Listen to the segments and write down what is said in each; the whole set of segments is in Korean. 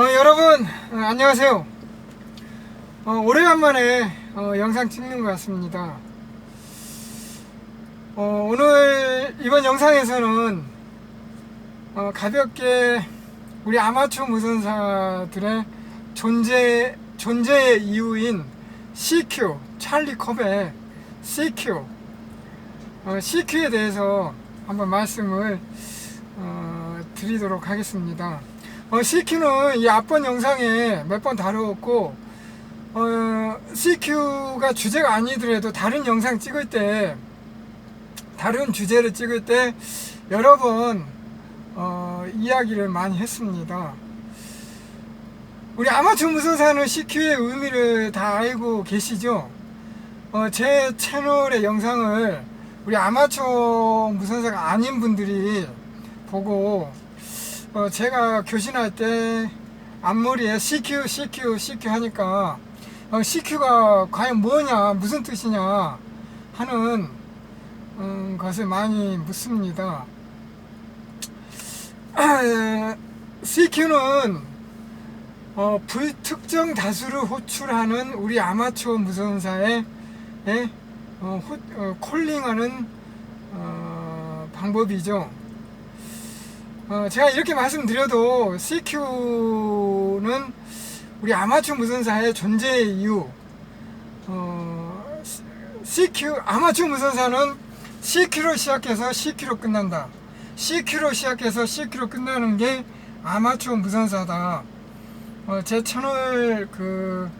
어, 여러분 어, 안녕하세요. 어, 오래간만에 어, 영상 찍는 것 같습니다. 어, 오늘 이번 영상에서는 어, 가볍게 우리 아마추어 무선사들의 존재 존재의 이유인 CQ 찰리 컵의 CQ 어, CQ에 대해서 한번 말씀을 어, 드리도록 하겠습니다. 어, CQ는 이 앞번 영상에 몇 번 다루었고, 어, CQ가 주제가 아니더라도 다른 영상 찍을 때, 다른 주제를 찍을 때 여러 번, 어, 이야기를 많이 했습니다. 우리 아마추어 무선사는 CQ의 의미를 다 알고 계시죠? 어, 제 채널의 영상을 우리 아마추어 무선사가 아닌 분들이 보고 어, 제가 교신할 때 앞머리에 CQ, CQ, CQ 하니까 어, CQ가 과연 뭐냐, 무슨 뜻이냐 하는 음, 것을 많이 묻습니다. CQ는 어, 불특정 다수를 호출하는 우리 아마추어 무선사의 예, 어, 호, 어, 콜링하는 어, 방법이죠. 어, 제가 이렇게 말씀드려도 CQ는 우리 아마추어 무선사의 존재의 이유, 어, CQ, 아마추어 무선사는 CQ로 시작해서 CQ로 끝난다. CQ로 시작해서 CQ로 끝나는 게 아마추어 무선사다. 어, 제 채널 그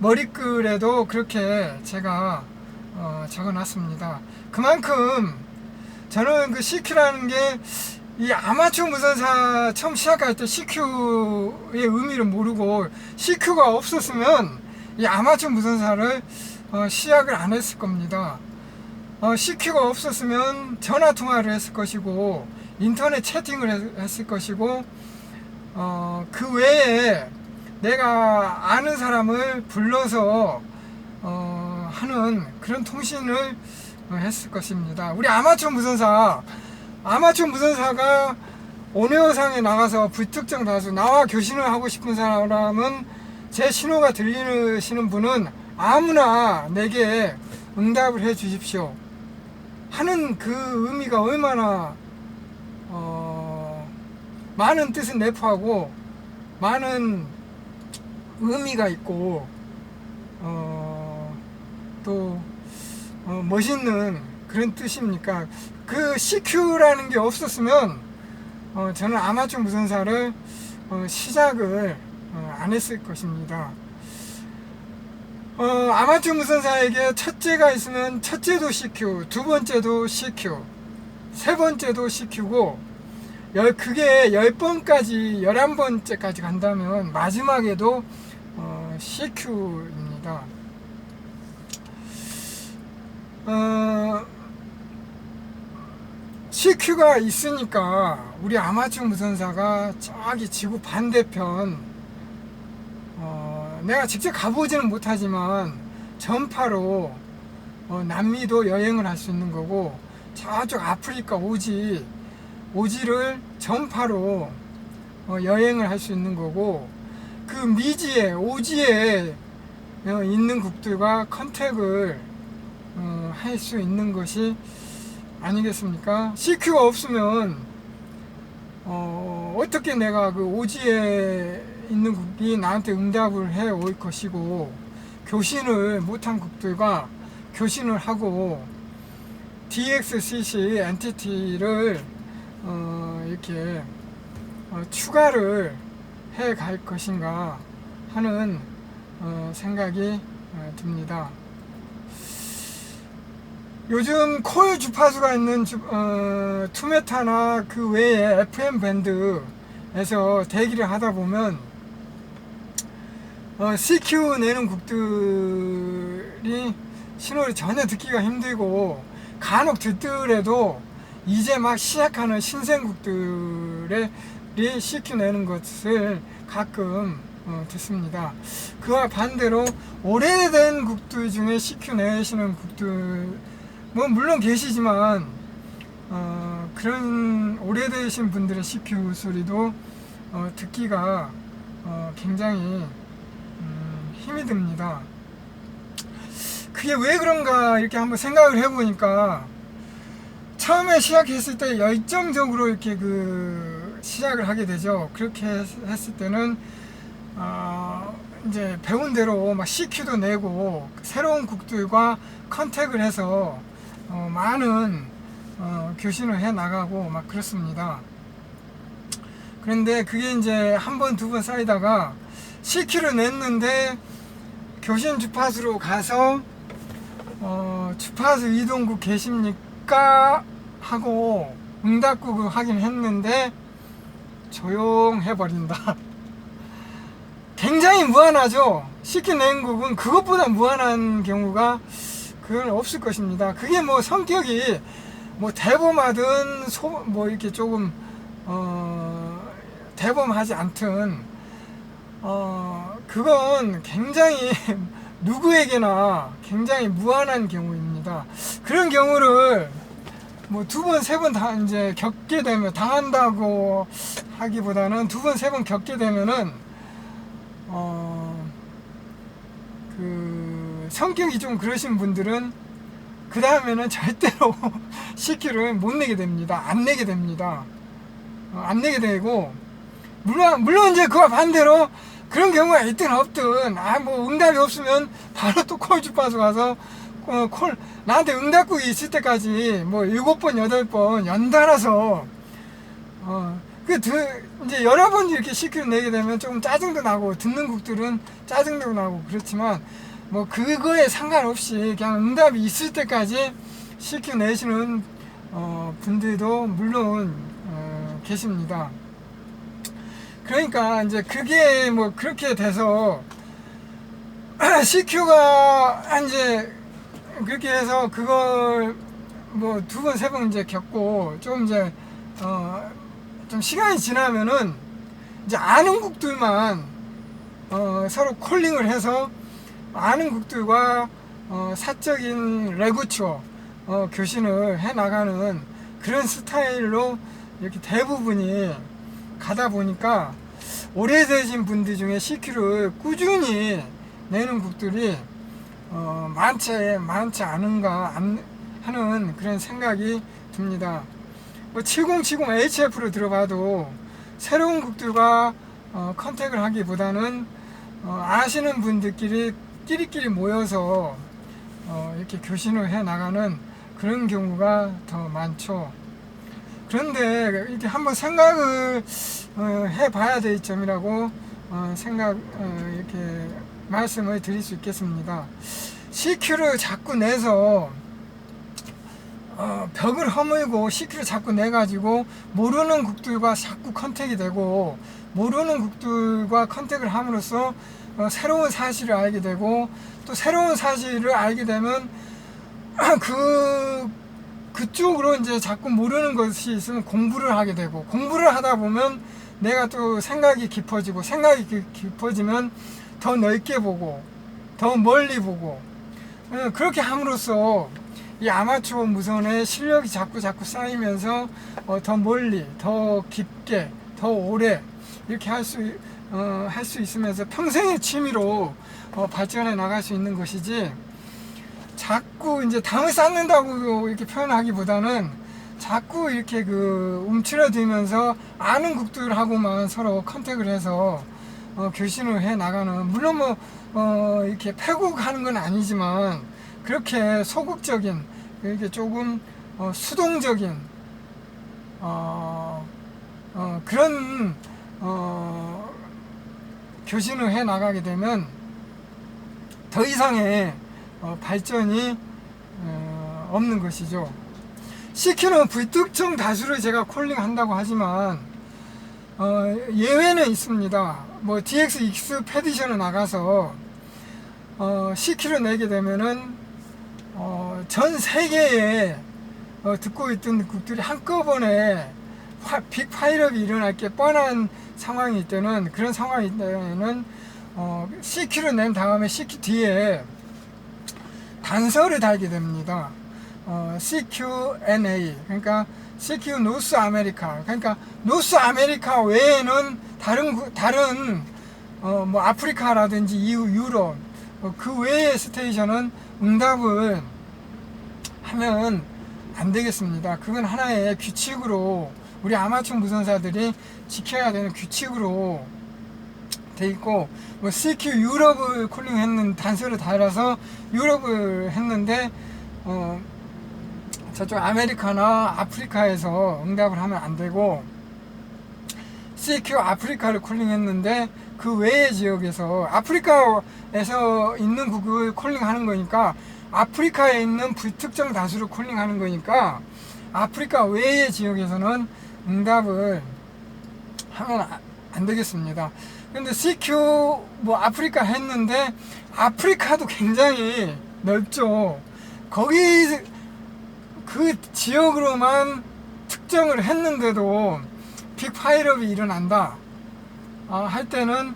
머리글에도 그렇게 제가 어, 적어놨습니다. 그만큼 저는 그 CQ라는 게 이 아마추어 무선사 처음 시작할 때 CQ의 의미를 모르고 CQ가 없었으면 이 아마추어 무선사를 어, 시작을 안 했을 겁니다. 어, CQ가 없었으면 전화 통화를 했을 것이고 인터넷 채팅을 했, 했을 것이고 어, 그 외에 내가 아는 사람을 불러서 어, 하는 그런 통신을 어, 했을 것입니다. 우리 아마추어 무선사 아마추어 무선사가 온에어상에 나가서 불특정 다수 나와 교신을 하고 싶은 사람은 제 신호가 들리시는 분은 아무나 내게 응답을 해 주십시오. 하는 그 의미가 얼마나 어, 많은 뜻을 내포하고 많은 의미가 있고 어, 또 어, 멋있는 그런 뜻입니까? 그 CQ라는 게 없었으면 어, 저는 아마추어 무선사를 어, 시작을 어, 안 했을 것입니다. 어, 아마추어 무선사에게 첫째가 있으면 첫째도 CQ, 두 번째도 CQ, 세 번째도 CQ고 열, 그게 10번까지, 11번째까지 간다면 마지막에도 어, CQ입니다. 어, CQ가 있으니까 우리 아마추어 무선사가 저기 지구 반대편 어, 내가 직접 가보지는 못하지만 전파로 어, 남미도 여행을 할 수 있는 거고 저쪽 아프리카 오지 오지를 전파로 어, 여행을 할 수 있는 거고 그 미지에 오지에 어, 있는 국들과 컨택을 어, 할수 있는 것이 아니겠습니까? CQ가 없으면 어, 어떻게 내가 그 오지에 있는 국이 나한테 응답을 해 올 것이고 교신을 못한 국들과 교신을 하고 DXCC 엔티티를 어, 이렇게 어, 추가를 해 갈 것인가 하는 어, 생각이 어, 듭니다. 요즘 콜 주파수가 있는 주, 어, 투메타나 그 외에 FM 밴드에서 대기를 하다 보면 어, CQ 내는 곡들이 신호를 전혀 듣기가 힘들고 간혹 듣더라도 이제 막 시작하는 신생국들의 CQ 내는 것을 가끔 어, 듣습니다. 그와 반대로 오래된 국들 중에 CQ 내시는 국들 뭐 물론 계시지만 어, 그런 오래되신 분들의 CQ 소리도 어, 듣기가 어, 굉장히 음, 힘이 듭니다. 그게 왜 그런가 이렇게 한번 생각을 해보니까 처음에 시작했을 때 열정적으로 이렇게 그 시작을 하게 되죠. 그렇게 했- 했을 때는 어, 이제 배운 대로 막 CQ도 내고 새로운 국들과 컨택을 해서 어, 많은 어, 교신을 해 나가고 막 그렇습니다. 그런데 그게 이제 한 번 두 번 쌓이다가 CQ를 냈는데 교신 주파수로 가서 어, 주파수 이동국 계십니까? 하고 응답국을 하긴 했는데 조용해 버린다. 굉장히 무한하죠. 낸 곡은 그것보다 무한한 경우가 그건 없을 것입니다. 그게 뭐 성격이 뭐 대범하든 소, 뭐 이렇게 조금 어, 대범하지 않든 어, 그건 굉장히 누구에게나 굉장히 무한한 경우입니다. 그런 경우를 뭐 두 번, 세 번 다 이제 겪게 되면 당한다고 하기보다는 두 번, 세 번 겪게 되면은 어, 그 성격이 좀 그러신 분들은 그 다음에는 절대로 CQ를 못 내게 됩니다. 안 내게 됩니다. 어, 안 내게 되고 물론 물론 이제 그와 반대로 그런 경우가 있든 없든 아 뭐 응답이 없으면 바로 또 콜 주파수 가서 어, 콜 나한테 응답국이 있을 때까지 뭐 일곱 번 여덟 번 연달아서 어그 이제 여러 번 이렇게 CQ를 내게 되면 조금 짜증도 나고 듣는 국들은 짜증도 나고 그렇지만 뭐 그거에 상관없이 그냥 응답이 있을 때까지 CQ 내시는 어, 분들도 물론 어, 계십니다. 그러니까 이제 그게 뭐 그렇게 돼서 CQ가 이제 그렇게 해서 그걸 뭐 두 번 세 번 이제 겪고 좀 이제 어 좀 시간이 지나면은 이제 아는 국들만 어 서로 콜링을 해서 아는 국들과 어 사적인 레구처 어 교신을 해 나가는 그런 스타일로 이렇게 대부분이 가다 보니까 오래되신 분들 중에 CQ를 꾸준히 내는 국들이 어, 많지 많지 않은가 안- 하는 그런 생각이 듭니다. 뭐 7070 HF로 들어봐도 새로운 국들과 어, 컨택을 하기보다는 어, 아시는 분들끼리 끼리끼리 모여서 어, 이렇게 교신을 해 나가는 그런 경우가 더 많죠. 그런데 이렇게 한번 생각을 어, 해봐야 될 점이라고 어, 생각 어, 이렇게 말씀을 드릴 수 있겠습니다. CQ를 자꾸 내서 어, 벽을 허물고 CQ를 자꾸 내가지고 모르는 국들과 자꾸 컨택이 되고 모르는 국들과 컨택을 함으로써 어, 새로운 사실을 알게 되고 또 새로운 사실을 알게 되면 그 그쪽으로 이제 자꾸 모르는 것이 있으면 공부를 하게 되고 공부를 하다 보면 내가 또 생각이 깊어지고 생각이 깊- 깊어지면 더 넓게 보고 더 멀리 보고 어, 그렇게 함으로써 이 아마추어 무선의 실력이 자꾸 자꾸 쌓이면서 어, 더 멀리 더 깊게 더 오래 이렇게 할 수 어, 할 수 있으면서 평생의 취미로 어, 발전해 나갈 수 있는 것이지 자꾸 이제 담을 쌓는다고 이렇게 표현하기보다는 자꾸 이렇게 그 움츠러들면서 아는 국들하고만 서로 컨택을 해서 어, 교신을 해 나가는 물론 뭐 어, 이렇게 패국하는 건 아니지만 그렇게 소극적인 이렇게 조금 어, 수동적인 어, 어, 그런 어, 교신을 해 나가게 되면 더 이상의 어, 발전이 어, 없는 것이죠. CQ는 불특정 다수를 제가 콜링한다고 하지만 어, 예외는 있습니다. 뭐 DX 익스페디션에 나가서 어, CQ를 내게 되면은 어, 전 세계에 어, 듣고 있던 국들이 한꺼번에 화- 빅 파일업이 일어날 게 뻔한 상황일 때는 그런 상황일 때는 어, CQ를 낸 다음에 CQ 뒤에 단서를 달게 됩니다. 어, CQNA 그러니까 CQ 노스 아메리카 그러니까 노스 아메리카 외에는 다른 구- 다른 어, 뭐 아프리카라든지 이후 유럽 어, 그 외의 스테이션은 응답을 하면 안 되겠습니다. 그건 하나의 규칙으로 우리 아마추어 무선사들이 지켜야 되는 규칙으로 돼 있고 뭐 CQ 유럽을 콜링 했는 단서를 달아서 유럽을 했는데 어 저쪽 아메리카나 아프리카에서 응답을 하면 안 되고 CQ 아프리카를 콜링했는데 그 외의 지역에서 아프리카에서 있는 국을 콜링하는 거니까 아프리카에 있는 불특정 다수를 콜링하는 거니까 아프리카 외의 지역에서는 응답을 하면 아- 안 되겠습니다. 근데 CQ 뭐 아프리카 했는데 아프리카도 굉장히 넓죠. 거기 그 지역으로만 특정을 했는데도 빅 파일업이 일어난다. 아, 할 때는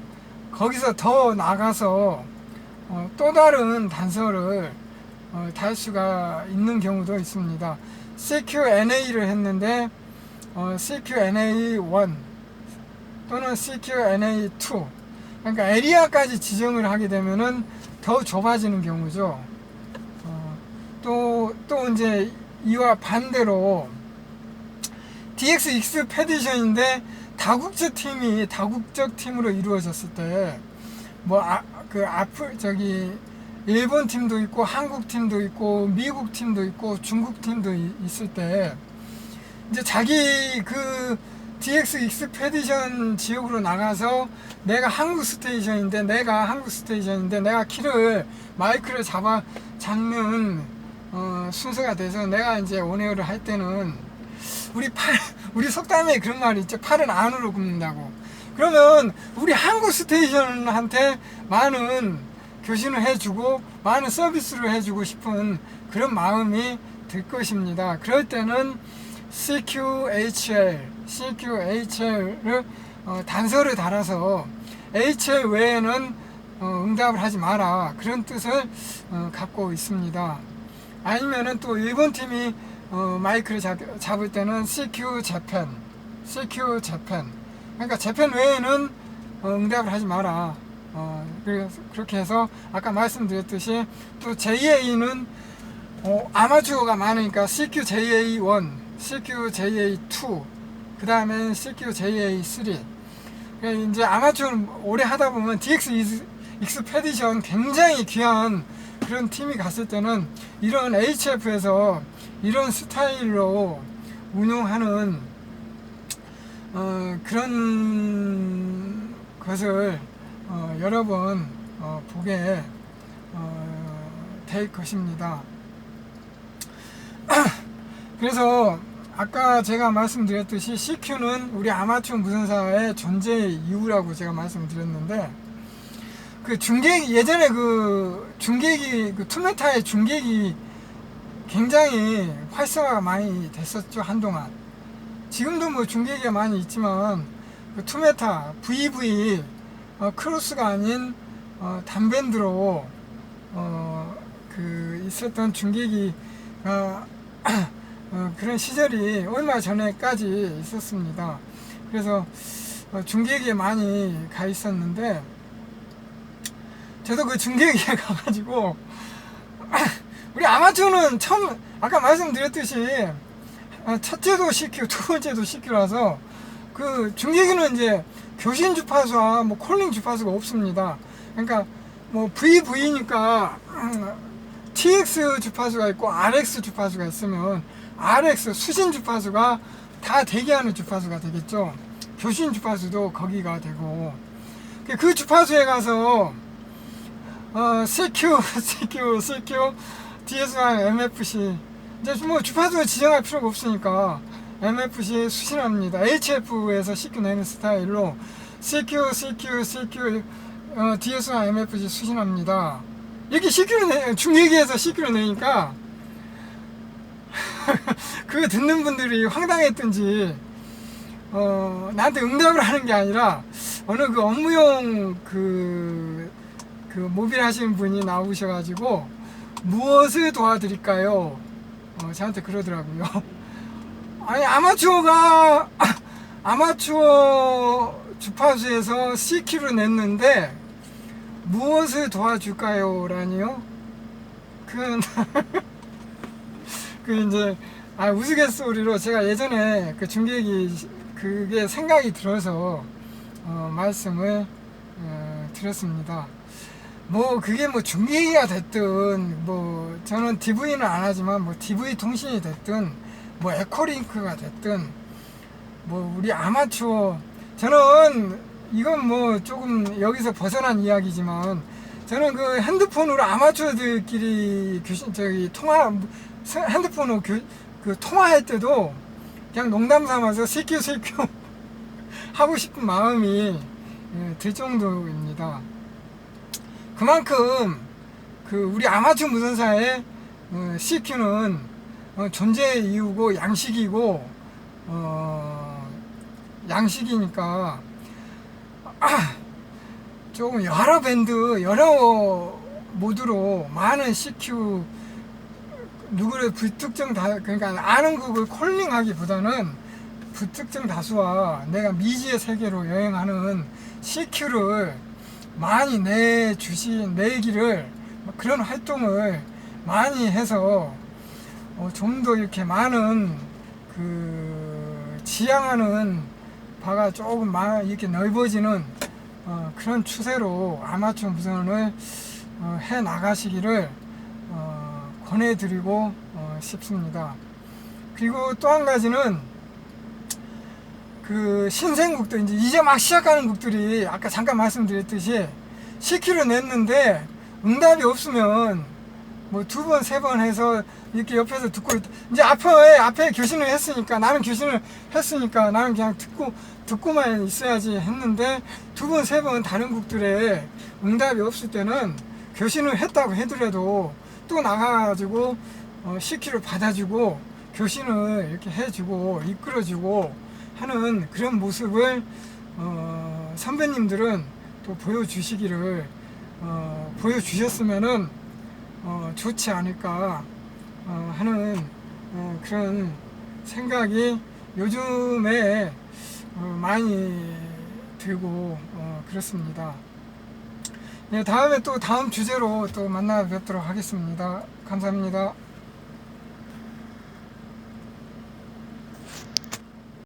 거기서 더 나가서 어, 또 다른 단서를 어, 달 수가 있는 경우도 있습니다. CQNA를 했는데 어, CQNA1 또는 CQNA2 그러니까 에리아까지 지정을 하게 되면은 더 좁아지는 경우죠. 어, 또, 또 이제 이와 반대로 DX 익스페디션인데 다국적 팀이 다국적 팀으로 이루어졌을 때 뭐그 앞을 저기 일본 팀도 있고 한국 팀도 있고 미국 팀도 있고 중국 팀도 이- 있을 때 이제 자기 그 DX 익스페디션 지역으로 나가서 내가 한국 스테이션인데 내가 한국 스테이션인데 내가 키를 마이크를 잡아 잡는 어, 순서가 돼서 내가 이제 온에어를 할 때는 우리 팔 우리 속담에 그런 말이 있죠. 팔은 안으로 굽는다고. 그러면 우리 한국 스테이션한테 많은 교신을 해주고 많은 서비스를 해주고 싶은 그런 마음이 들 것입니다. 그럴 때는 CQHL, CQHL을 어, 단서를 달아서 HL 외에는 어, 응답을 하지 마라 그런 뜻을 어, 갖고 있습니다. 아니면은 또 일본 팀이 어, 마이크를 잡, 잡을 때는 CQ 재팬, CQ 재팬. 그러니까 재팬 외에는 어, 응답을 하지 마라. 어, 그렇게 해서 아까 말씀드렸듯이 또 JA는 어, 아마추어가 많으니까 CQJA1, CQJA2, 그 다음에 CQJA3. 그러니까 이제 아마추어는 오래 하다 보면 DX 익스- 익스페디션 굉장히 귀한 그런 팀이 갔을 때는 이런 HF에서 이런 스타일로 운용하는 어, 그런 것을 어, 여러 번 어, 보게 어, 될 것입니다. 그래서 아까 제가 말씀드렸듯이 CQ는 우리 아마추어 무선사의 존재의 이유라고 제가 말씀드렸는데 그 중계기 예전에 그 중계기 그 투메타의 중계기 굉장히 활성화가 많이 됐었죠 한동안. 지금도 뭐 중계기가 많이 있지만 그 투메타 VV 어, 크로스가 아닌 어, 단밴드로 어, 그 있었던 중계기가 어, 그런 시절이 얼마 전에까지 있었습니다. 그래서 어, 중계기에 많이 가 있었는데 저도 그 중계기에 가가지고 우리 아마추어는 처음 아까 말씀드렸듯이 어, 첫째도 CQ, 두 번째도 CQ라서 그 중계기는 이제 교신 주파수와 뭐 콜링 주파수가 없습니다. 그러니까 뭐 VV니까 TX 주파수가 있고 RX 주파수가 있으면 RX 수신 주파수가 다 대기하는 주파수가 되겠죠. 교신 주파수도 거기가 되고 그 주파수에 가서 어, CQ, CQ, CQ, DSI, MFC 이제 뭐 주파수 지정할 필요가 없으니까 MFC 수신합니다. HF에서 CQ 내는 스타일로 CQ, CQ, CQ, 어, DSI, MFC 수신합니다. 이렇게 CQ를 내, 중계기에서 CQ를 내니까 그거 듣는 분들이 황당했던지 어, 나한테 응답을 하는 게 아니라 어느 그 업무용 그, 그 모빌 하시는 분이 나오셔가지고 무엇을 도와드릴까요? 어, 저한테 그러더라고요. 아니 아마추어가 아마추어 주파수에서 CQ를 냈는데 무엇을 도와줄까요? 라니요? 그, 그 이제 아 우스갯소리로 제가 예전에 그 중계기 그게 생각이 들어서 어, 말씀을 어, 드렸습니다. 뭐 그게 뭐 중계기가 됐든 뭐 저는 DV는 안 하지만 뭐 DV 통신이 됐든 뭐 에코링크가 됐든 뭐 우리 아마추어 저는 이건 뭐 조금 여기서 벗어난 이야기지만 저는 그 핸드폰으로 아마추어들끼리 교신 저기 통화 핸드폰으로 교, 그 통화할 때도 그냥 농담 삼아서 새끼 하고 싶은 마음이 예, 들 정도입니다. 그만큼 그 우리 아마추어 무선사의 어, CQ는 어, 존재의 이유고 양식이고 어, 양식이니까 아, 조금 여러 밴드 여러 모드로 많은 CQ 누구를 불특정 다 그러니까 아는 곡을 콜링하기보다는 불특정 다수와 내가 미지의 세계로 여행하는 CQ를 많이 내 주신 내기를 그런 활동을 많이 해서 어, 좀 더 이렇게 많은 그 지향하는 바가 조금 많 이렇게 넓어지는 어, 그런 추세로 아마추어 무선을 어, 해 나가시기를 어, 권해드리고 어, 싶습니다. 그리고 또 한 가지는 그 신생국들 이제 이제 막 시작하는 곡들이 아까 잠깐 말씀드렸듯이 10kg 냈는데 응답이 없으면 뭐 두 번 세 번 해서 이렇게 옆에서 듣고 있- 이제 앞에 앞에 교신을 했으니까 나는 교신을 했으니까 나는 그냥 듣고 듣고만 있어야지 했는데 두 번 세번 다른 곡들에 응답이 없을 때는 교신을 했다고 해더라도 또 나가가지고 어, 10kg 받아주고 교신을 이렇게 해주고 이끌어주고 하는 그런 모습을 어, 선배님들은 또 보여주시기를 어, 보여주셨으면은 어, 좋지 않을까 어, 하는 어, 그런 생각이 요즘에 어, 많이 들고 어, 그렇습니다. 네, 다음에 또 다음 주제로 또 만나 뵙도록 하겠습니다. 감사합니다.